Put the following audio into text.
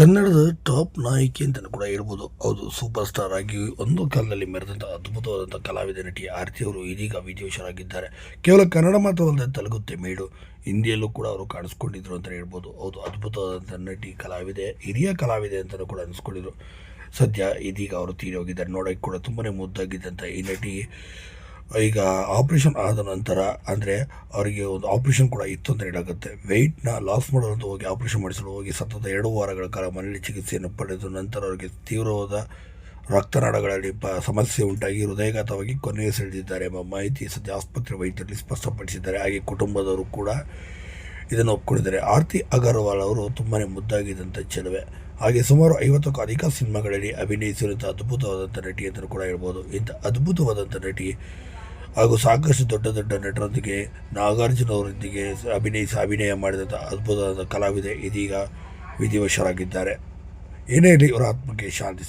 ಕನ್ನಡದ ಟಾಪ್ ನಾಯಕಿ ಅಂತ ಕೂಡ ಹೇಳ್ಬೋದು. ಹೌದು, ಸೂಪರ್ ಸ್ಟಾರ್ ಆಗಿ ಒಂದು ಕಾಲದಲ್ಲಿ ಮೆರೆದಂಥ ಅದ್ಭುತವಾದಂಥ ಕಲಾವಿದ ನಟಿ ಆರತಿ ಅವರು ಇದೀಗ ವಿಧಿವಶರಾಗಿದ್ದಾರೆ ಕೇವಲ ಕನ್ನಡ ಮಾತ್ರವಲ್ಲದೆ ತೆಲುಗು, ತಮಿಳು, ಹಿಂದಿಯಲ್ಲೂ ಕೂಡ ಅವರು ಕಾಣಿಸ್ಕೊಂಡಿದ್ರು ಅಂತ ಹೇಳ್ಬೋದು. ಹೌದು ಅದ್ಭುತವಾದಂಥ ನಟಿ, ಕಲಾವಿದೆ, ಹಿರಿಯ ಕಲಾವಿದೆ ಅಂತಲೂ ಕೂಡ ಅನಿಸ್ಕೊಂಡಿದ್ರು. ಸದ್ಯ ಇದೀಗ ಅವರು ತೀರಿ ಹೋಗಿದ್ದಾರೆ. ನೋಡೋಕ್ಕೆ ಕೂಡ ತುಂಬಾ ಮುದ್ದಾಗಿದ್ದಂಥ ಈ ನಟಿ ಈಗ ಆಪ್ರೇಷನ್ ಆದ ನಂತರ, ಅಂದರೆ ಅವರಿಗೆ ಒಂದು ಆಪ್ರೇಷನ್ ಕೂಡ ಇತ್ತು ಅಂತ ಹೇಳಾಗುತ್ತೆ. ವೆಯ್ಟ್ನ ಲಾಸ್ ಅಂತ ಹೋಗಿ ಆಪ್ರೇಷನ್ ಮಾಡಿಸಲು ಹೋಗಿ ಸತತ ಎರಡು ವಾರಗಳ ಕಾಲ ಮನೆಯಲ್ಲಿ ಚಿಕಿತ್ಸೆಯನ್ನು ಪಡೆದು ನಂತರ ಅವರಿಗೆ ತೀವ್ರವಾದ ರಕ್ತನಾಳಗಳಲ್ಲಿ ಪ ಸಮಸ್ಯೆ ಉಂಟಾಗಿ ಹೃದಯಘಾತವಾಗಿ ಕೊನೆಯುಸಿಳಿದಿದ್ದಾರೆ ಎಂಬ ಮಾಹಿತಿ ಸದ್ಯ ಆಸ್ಪತ್ರೆ ವೈದ್ಯರಲ್ಲಿ ಸ್ಪಷ್ಟಪಡಿಸಿದ್ದಾರೆ. ಹಾಗೆ ಕುಟುಂಬದವರು ಕೂಡ ಇದನ್ನು ಒಪ್ಕೊಂಡಿದ್ದಾರೆ. ಆರ್ತಿ ಅಗರ್ವಾಲ್ ಅವರು ತುಂಬಾ ಮುದ್ದಾಗಿದ್ದಂಥ ಚೆಲುವೆ. ಹಾಗೆ ಸುಮಾರು ಐವತ್ತಕ್ಕೂ ಅಧಿಕ ಸಿನಿಮಾಗಳಲ್ಲಿ ಅಭಿನಯಿಸಿರುವಂಥ ಅದ್ಭುತವಾದಂಥ ನಟಿ ಅಂತಲೂ ಕೂಡ ಹೇಳ್ಬೋದು. ಇಂಥ ಅದ್ಭುತವಾದಂಥ ನಟಿ ಹಾಗೂ ಸಾಕಷ್ಟು ದೊಡ್ಡ ದೊಡ್ಡ ನಟರೊಂದಿಗೆ ನಾಗಾರ್ಜುನ ಅವರೊಂದಿಗೆ ಅಭಿನಯಿಸಿ ಅಭಿನಯ ಮಾಡಿದಂಥ ಅದ್ಭುತವಾದ ಕಲಾವಿದೆ ಇದೀಗ ವಿಧಿವಶರಾಗಿದ್ದಾರೆ. ಏನೇ ಇರಲಿ ಇವರ ಆತ್ಮಕ್ಕೆ ಶಾಂತಿ